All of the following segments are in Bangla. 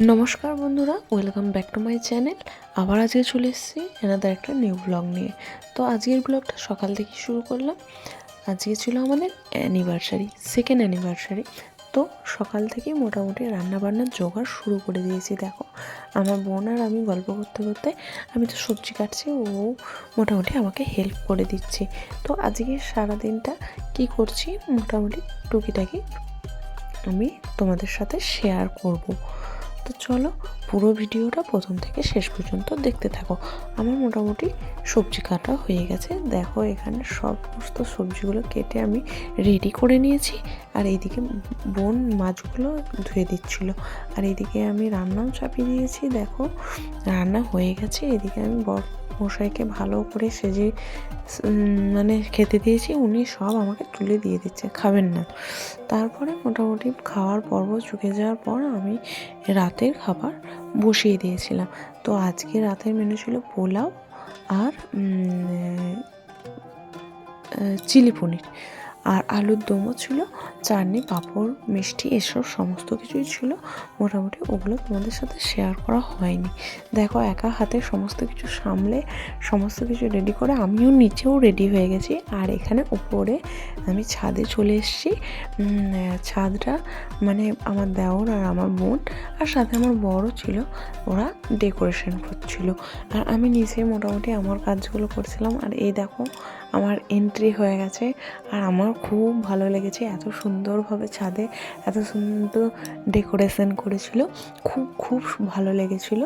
নমস্কার বন্ধুরা, welcome back to my channel. আবার আজকে চলে এসেছি এনাদের একটা নিউ ব্লগ নিয়ে। তো আজকের ব্লগটা সকাল থেকে শুরু করলাম। আজকে ছিল আমাদের অ্যানিভার্সারি সেকেন্ড অ্যানিভার্সারি তো সকাল থেকে মোটামুটি রান্নাবান্নার জোগাড় শুরু করে দিয়েছি, দেখো। আমার বোন আর আমি গল্প করতে করতে আমি তো সবজি কাটছি, ও মোটামুটি আমাকে হেল্প করে দিচ্ছে। তো আজকে সারা দিনটা কী করছি, মোটামুটি টুকিটাকি আমি তোমাদের সাথে শেয়ার করব। তো চলো পুরো ভিডিওটা প্রথম থেকে শেষ পর্যন্ত দেখতে থাকো। আমার মোটামুটি সবজি কাটা হয়ে গেছে। দেখো এখানে সমস্ত সবজিগুলো কেটে আমি রেডি করে নিয়েছি। আর এইদিকে বোন মাছগুলো ধুয়ে দিচ্ছিল। আর এইদিকে আমি রান্নাও চাপিয়ে দিয়েছি। দেখো রান্না হয়ে গেছে। এদিকে আমি বর মশাইকে ভালো করে সেজে মানে খেতে দিয়েছি। উনি সব আমাকে তুলে দিয়ে দিচ্ছে, খাবেন না। তারপরে মোটামুটি খাওয়ার পর্ব চুকে যাওয়ার পর আমি রাতের খাবার বসিয়ে দিয়েছিলাম। তো আজকে রাতের মেনু ছিল পোলাও আর চিলি পনির। আর আলুর দমও ছিল, চাটনি, পাঁপড়, মিষ্টি, এসব সমস্ত কিছুই ছিল। মোটামুটি ওগুলো তোমাদের সাথে শেয়ার করা হয়নি। দেখো, একা হাতে সমস্ত কিছু সামলে, সমস্ত কিছু রেডি করে আমিও নিচেও রেডি হয়ে গেছি। আর এখানে উপরে আমি ছাদে চলে এসেছি। ছাদটা মানে আমার দেওর আর আমার বোন আর সাথে আমার বড় ছিল, ওরা ডেকোরেশন করছিল। আর আমি নিজে মোটামুটি আমার কাজগুলো করছিলাম। আর এই দেখো আমার এন্ট্রি হয়ে গেছে আর আমার খুব ভালো লেগেছে। এত সুন্দরভাবে ছাদে এত সুন্দর ডেকোরেশন করেছিল। খুব খুব ভালো লেগেছিল।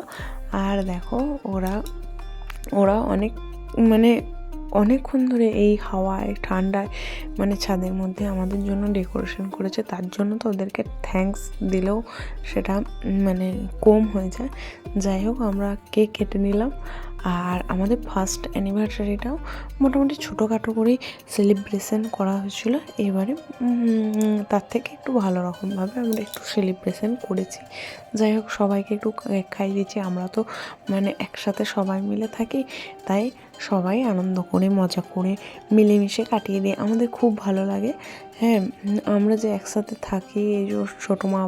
আর দেখো, ওরা ওরা অনেক মানে অনেকক্ষণ ধরে এই হাওয়ায়, ঠান্ডায় মানে ছাদের মধ্যে আমাদের জন্য ডেকোরেশন করেছে। তার জন্য তো ওদেরকে থ্যাঙ্কস দিলেও সেটা মানে কম হয়ে যায়। যাই হোক, আমরা কেক কেটে নিলাম। আর আমাদের ফার্স্ট অ্যানিভার্সারিটাও মোটামুটি ছোটোখাটো করেই সেলিব্রেশন করা হয়েছিল। এবারে তার থেকে একটু ভালো রকমভাবে আমরা একটু সেলিব্রেশন করেছি। যাই হোক, সবাইকে একটু কেক খাইয়ে দিয়েছি আমরা তো মানে একসাথে সবাই মিলে থাকি, তাই সবাই আনন্দ করে, মজা করে মিলেমিশে কাটিয়ে দিই। আমাদের খুব ভালো লাগে। হ্যাঁ আমরা যে একসাথে থাকি, এই যে ছোটো মা,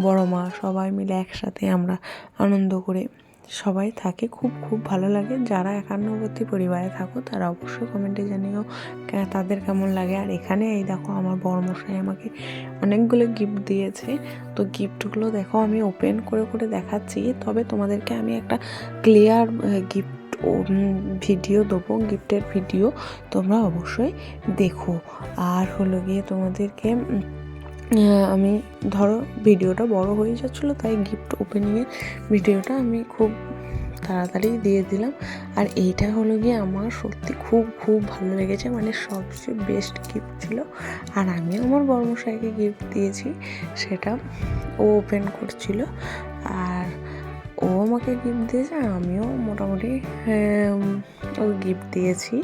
বড় মা, সবাই মিলে একসাথে আমরা আনন্দ করে। সবাই থাকে, খুব খুব ভালো লাগে। যারা একান্নবর্তী পরিবারে থাকো, তারা অবশ্যই কমেন্টে জানিও তাদের কেমন লাগে। আর এখানে এই দেখো আমার বড়মশাই আমাকে অনেকগুলো গিফট দিয়েছে। তো গিফটগুলো দেখো আমি ওপেন করে করে দেখাচ্ছি। তবে তোমাদেরকে আমি একটা ক্লিয়ার গিফট ভিডিও দেবো গিফটের ভিডিও তোমরা অবশ্যই দেখো। আর হলো গিয়ে তোমাদেরকে আমি ধরো ভিডিওটা বড় হয়ে যাচ্ছিল, তাই গিফট ওপেনিংয়ের ভিডিওটা আমি খুব তাড়াতাড়ি দিয়ে দিলাম। আর এইটা হলো গিয়ে আমার সত্যি খুব খুব ভালো লেগেছে মানে সবচেয়ে বেস্ট গিফট ছিল। আর আমি আমার বর্মশাইকে গিফট দিয়েছি, সেটা ও ওপেন করছিল। আর ও আমাকে গিফট দিয়েছে আমিও মোটামুটি ওকে গিফট দিয়েছি।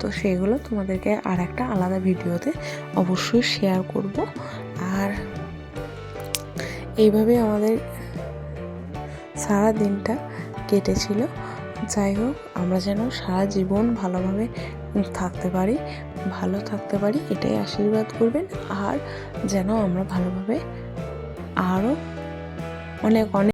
তো সেগুলো তোমাদেরকে আর একটা আলাদা ভিডিওতে অবশ্যই শেয়ার করব। এইভাবে আমাদের সারা দিনটা কেটেছিল। যাই হোক, আমরা যেন সারা জীবন ভালোভাবে থাকতে পারি, ভালো থাকতে পারি, এটাই আশীর্বাদ করবেন। আর যেন আমরা ভালোভাবে আরও অনেক অনেক